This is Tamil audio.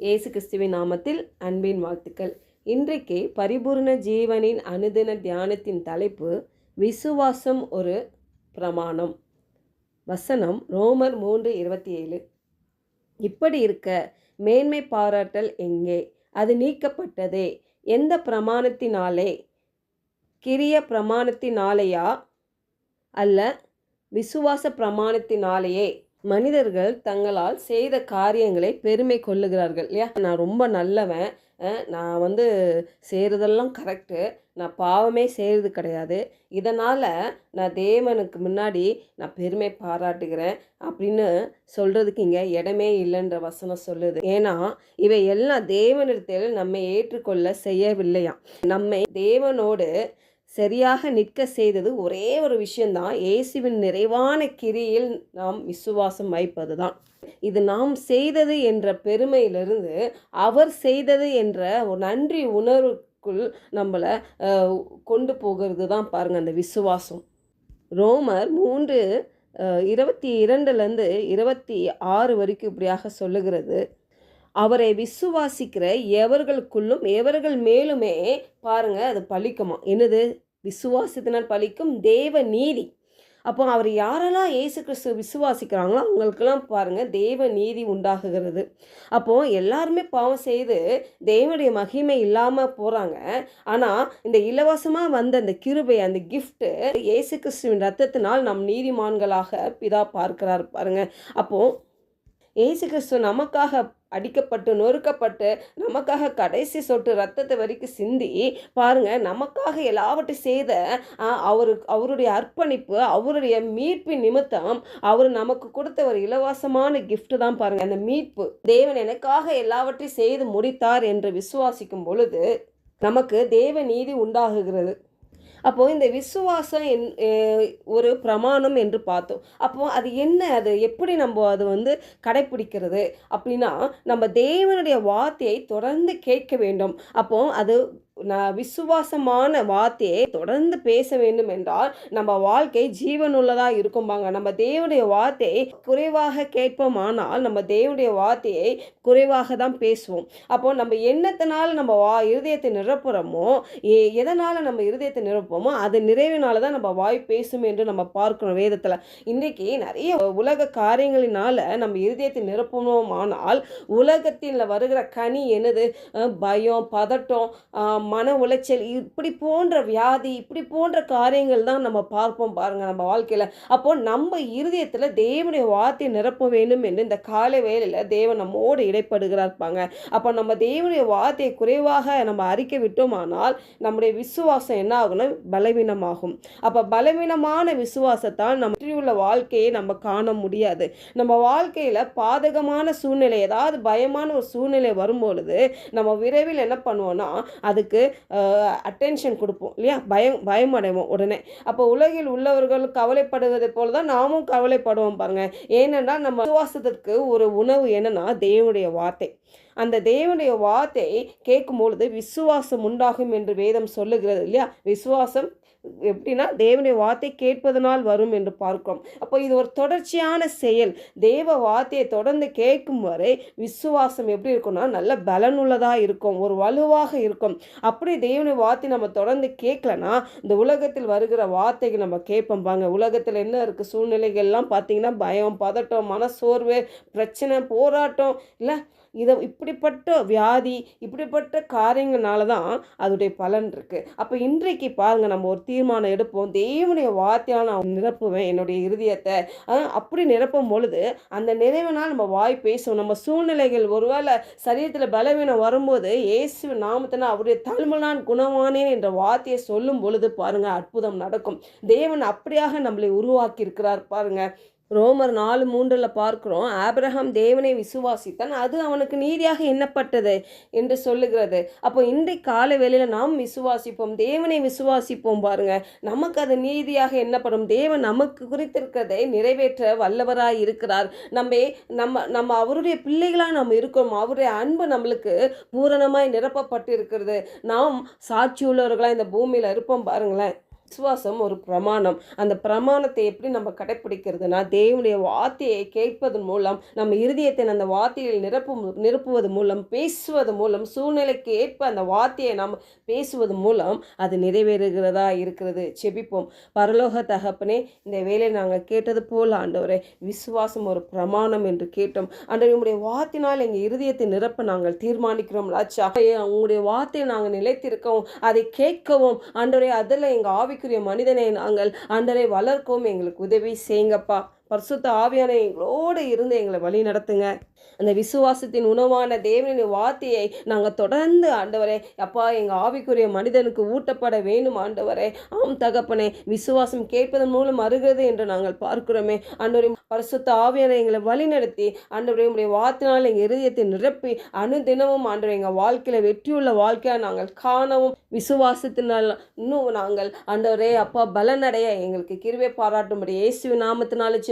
இயேசு கிறிஸ்துவின் நாமத்தில் அன்பின் வாழ்த்துக்கள். இன்றைக்கு பரிபூர்ண ஜீவனின் அனுதின தியானத்தின் தலைப்பு விசுவாசம் ஒரு பிரமாணம். வசனம் ரோமர் மூன்று இருபத்தி ஏழு இப்படி இருக்க மேன்மை பாராட்டல் எங்கே? அது நீக்கப்பட்டதே. எந்த பிரமாணத்தினாலே? கிரிய பிரமாணத்தினாலேயா? அல்ல விசுவாச பிரமாணத்தினாலேயே. மனிதர்கள் தங்களால் செய்த காரியங்களை பெருமை கொள்ளுகிறார்கள் இல்லையா? நான் ரொம்ப நல்லவன் நான் வந்து செய்கிறதெல்லாம் கரெக்டு நான் பாவமே செய்கிறது கிடையாது. இதனால் நான் தேவனுக்கு முன்னாடி நான் பெருமை பாராட்டுகிறேன் அப்படின்னு சொல்கிறதுக்கு இங்கே இடமே இல்லைன்ற வசனம் சொல்லுது. ஏன்னா இவை எல்லாம் தேவனிடத்தில் நம்மை ஏற்றுக்கொள்ள செய்யவில்லையாம். நம்மை தேவனோடு சரியாக நிற்க செய்தது ஒரே ஒரு விஷயந்தான். இயேசுவின் நிறைவான கிரியில் நாம் விசுவாசம் வைப்பது தான் இது நாம் செய்தது என்ற பெருமையிலிருந்து அவர் செய்தது என்ற ஒரு நன்றி உணர்வுக்குள் நம்மளை கொண்டு போகிறது தான் பாருங்கள் அந்த விசுவாசம். ரோமர் மூன்று இருபத்தி இரண்டுலேருந்து இருபத்தி ஆறு வரைக்கும் இப்படியாக சொல்லுகிறது. அவரை விசுவாசிக்கிற எவர்களுக்குள்ளும் எவர்கள் மேலுமே பாருங்க அது பழிக்குமா? என்னது? விசுவாசத்தினால் பழிக்கும் தேவ நீதி. அப்போ அவர் யாரெல்லாம் ஏசு கிறிஸ்து விசுவாசிக்கிறாங்களோ அவங்களுக்கெல்லாம் பாருங்கள் தேவ நீதி உண்டாகுகிறது. அப்போ எல்லாருமே பாவம் செய்து தேவனுடைய மகிமை இல்லாமல் போகிறாங்க ஆனால் இந்த இலவசமாக வந்த அந்த கிருபை அந்த கிஃப்ட்டு இயேசு கிறிஸ்துவின் ரத்தத்தினால் நம் நீதிமான்களாக பிதா பார்க்கிறார் பாருங்கள் அப்போ ஏசு கிறிஸ்து நமக்காக அடிக்கப்பட்டு நொறுக்கப்பட்டு நமக்காக கடைசி சொட்டு ரத்தத்தை வரைக்கும் சிந்தி பாருங்க நமக்காக எல்லாவற்றையும் செய்த அவரு அவருடைய அர்ப்பணிப்பு அவருடைய மீட்பின் நிமித்தம் அவர் நமக்கு கொடுத்த ஒரு இலவசமான கிஃப்ட் தான் பாருங்க அந்த மீட்பு. தேவன் எனக்காக எல்லாவற்றையும் செய்து முடித்தார் என்று விசுவாசிக்கும் பொழுது நமக்கு தேவ நீதி உண்டாகுகிறது. அப்போ இந்த விசுவாசம் என் ஒரு பிரமாணம் என்று பார்த்தோம். அப்போ அது என்ன அது? எப்படி நம்ம அது வந்து கடைப்பிடிக்கிறது? அப்படின்னா நம்ம தேவனுடைய வார்த்தையை தொடர்ந்து கேட்க வேண்டும். அப்போ அது நான் விசுவாசமான வார்த்தையை தொடர்ந்து பேச வேண்டும் என்றால் நம்ம வாழ்க்கை ஜீவனுள்ளதாக இருக்கும்பாங்க நம்ம தேவனுடைய வார்த்தையை குறைவாக கேட்போமானால் நம்ம தேவனுடைய வார்த்தையை குறைவாக தான் பேசுவோம். அப்போ நம்ம எண்ணத்தினால் நம்ம வா இருதயத்தை நிரப்புறோமோ எ- எதனால் நம்ம இருதயத்தை நிரப்புவோமோ அது நிறைவினால தான் நம்ம வாய் பேசும் என்று நம்ம பார்க்கணும் வேதத்தில். இன்றைக்கி நிறைய உலக காரியங்களினால நம்ம இருதயத்தை நிரப்பணுமானால் உலகத்தில் வருகிற கனி என்னது? பயம் பதட்டம் மன உளைச்சல் இப்படி போன்ற வியாதி இப்படி போன்ற காரியங்கள் தான் நம்ம பார்ப்போம் பாருங்க நம்ம வாழ்க்கையில். அப்போ நம்ம இருதயத்தில் தேவனுடைய வார்த்தையை நிரப்ப வேண்டும் என்று இந்த காலை வேலையில் தேவன் நம்மோடு இடைப்படுகிறாருப்பாங்க அப்போ நம்ம தேவனுடைய வார்த்தையை குறைவாக நம்ம அறிக்க விட்டோமானால் நம்முடைய விசுவாசம் என்ன ஆகும்னா பலவீனமாகும். அப்போ பலவீனமான விசுவாசத்தால் நம்ம உள்ள வாழ்க்கையை நம்ம காண முடியாது. நம்ம வாழ்க்கையில் பாதகமான சூழ்நிலை ஏதாவது பயமான ஒரு சூழ்நிலை வரும்பொழுது நம்ம விரைவில் என்ன பண்ணுவோம்னா அதுக்கு அட்டென்ஷன் கொடுப்போம் இல்லையா? பயம் பயம் அடைவோம் உடனே. அப்போ உலகில் உள்ளவர்கள் கவலைப்படுவதை போல தான் நாமும் கவலைப்படுவோம் பாருங்க. ஏனென்னா நம்ம விசுவாசத்திற்கு ஒரு உணவு என்னன்னா தேவனுடைய வார்த்தை. அந்த தேவனுடைய வார்த்தை கேட்கும் பொழுது விசுவாசம் உண்டாகும் என்று வேதம் சொல்லுகிறது இல்லையா? விசுவாசம் எப்படின்னா தேவனுடைய வார்த்தை கேட்பதனால் வரும் என்று பார்க்கிறோம். அப்போ இது ஒரு தொடர்ச்சியான செயல். தேவ வார்த்தையை தொடர்ந்து கேட்கும் வரை விசுவாசம் எப்படி இருக்கும்னா நல்ல பலனுள்ளதாக இருக்கும் ஒரு வலுவாக இருக்கும். அப்படி தேவனுடைய வார்த்தை நம்ம தொடர்ந்து கேட்கலனா இந்த உலகத்தில் வருகிற வார்த்தைகள் நம்ம கேட்போம் பாங்க உலகத்தில் என்ன இருக்குது சூழ்நிலைகள்லாம் பார்த்தீங்கன்னா பயம் பதட்டம் மனசோர்வு பிரச்சனை போராட்டம் இல்லை இதை இப்படிப்பட்ட வியாதி இப்படிப்பட்ட காரியங்களால தான் அதோடைய பலன் இருக்குது அப்போ இன்றைக்கு பாருங்கள் நம்ம ஒரு தீர்மானம் எடுப்போம். தேவனுடைய வார்த்தையால் நான் நிரப்புவேன் என்னுடைய இருதயத்தை. அப்படி நிரப்பும் பொழுது அந்த நிறைவினால் நம்ம வாய் பேசுவோம். நம்ம சூழ்நிலைகள் ஒருவேளை சரீரத்தில் பலவீனம் வரும்போது இயேசு நாமத்தினா அவருடைய தழுமலான் குணமானேன் என்ற வார்த்தையை சொல்லும் பொழுது பாருங்கள் அற்புதம் நடக்கும். தேவன் அப்படியாக நம்மளை உருவாக்கி இருக்கிறார் ரோமர் நாலு மூன்றில் பார்க்கிறோம் ஆப்ரஹாம் தேவனை விசுவாசித்தான் அது அவனுக்கு நீதியாக எண்ணப்பட்டது என்று சொல்லுகிறது. அப்போ இன்றைக்கு கால வேளையில் நாம் விசுவாசிப்போம் தேவனை விசுவாசிப்போம் பாருங்க. நமக்கு அது நீதியாக எண்ணப்படும். தேவன் நமக்கு குறித்திருக்கிறதை நிறைவேற்ற வல்லவராய் இருக்கிறார். நம்ம நம்ம நம்ம அவருடைய பிள்ளைகளாக நம்ம இருக்கோம் அவருடைய அன்பு நம்மளுக்கு பூரணமாய் நிரப்பப்பட்டிருக்கிறது. நாம் சாட்சியுள்ளவர்களாக இந்த பூமியில் இருப்போம் பாருங்களேன். விசுவாசம் ஒரு பிரமாணம். அந்த பிரமாணத்தை எப்படி நம்ம கடைப்பிடிக்கிறதுனா தேவனுடைய வார்த்தையை கேட்பதன் மூலம் நம்ம இருதயத்தை அந்த வார்த்தையில் நிரப்பும் நிரப்புவது மூலம் பேசுவது மூலம் சூழ்நிலைக்கு ஏற்ப அந்த வார்த்தையை நாம் பேசுவது மூலம் அது நிறைவேறுகிறதா இருக்கிறது. செபிப்போம். பரலோக தகப்பனே இந்த வேலையை நாங்கள் கேட்டது போல் ஆண்டவரே விசுவாசம் ஒரு பிரமாணம் என்று கேட்டோம். ஆண்டவர் உங்களுடைய வார்த்தையினால் எங்கள் இருதயத்தை நிரப்ப நாங்கள் தீர்மானிக்கிறோம் லாச்சா உங்களுடைய வார்த்தையை நாங்கள் நிலைத்திருக்கவும் அதை கேட்கவும் ஆண்டவரே அதில் எங்கள் ஆவிக்குரிய மனிதனை நாங்கள். ஆண்டவரை வளர்க்கவும் எங்களுக்கு உதவி செய்யுங்கப்பா. பரிசுத்த ஆவியான எங்களோடு இருந்து எங்களை வழி நடத்துங்க. அந்த விசுவாசத்தின் உணவான தேவனின் வார்த்தையை நாங்கள் தொடர்ந்து ஆண்டவரே அப்பா எங்கள் ஆவிக்குரிய மனிதனுக்கு ஊட்டப்பட வேண்டும் ஆண்டவரே. ஆம் தகப்பனே விசுவாசம் கேட்பதன் மூலம் அருகிறது என்று நாங்கள் பார்க்கிறோமே. ஆண்டவரே பரிசுத்த ஆவியான எங்களை வழி நடத்தி ஆண்டவரே உடைய வார்த்தையினால் எங்கள் இருதயத்தை நிரப்பி அனுதினமும் ஆண்டவரே எங்கள் வாழ்க்கையில் வெற்றியுள்ள வாழ்க்கையாக நாங்கள் காணவும் விசுவாசத்தினால் இன்னும் நாங்கள். ஆண்டவரே அப்பா பலனடைய எங்களுக்கு கிருவை பாராட்டும்படி இயேசு நாமத்தினால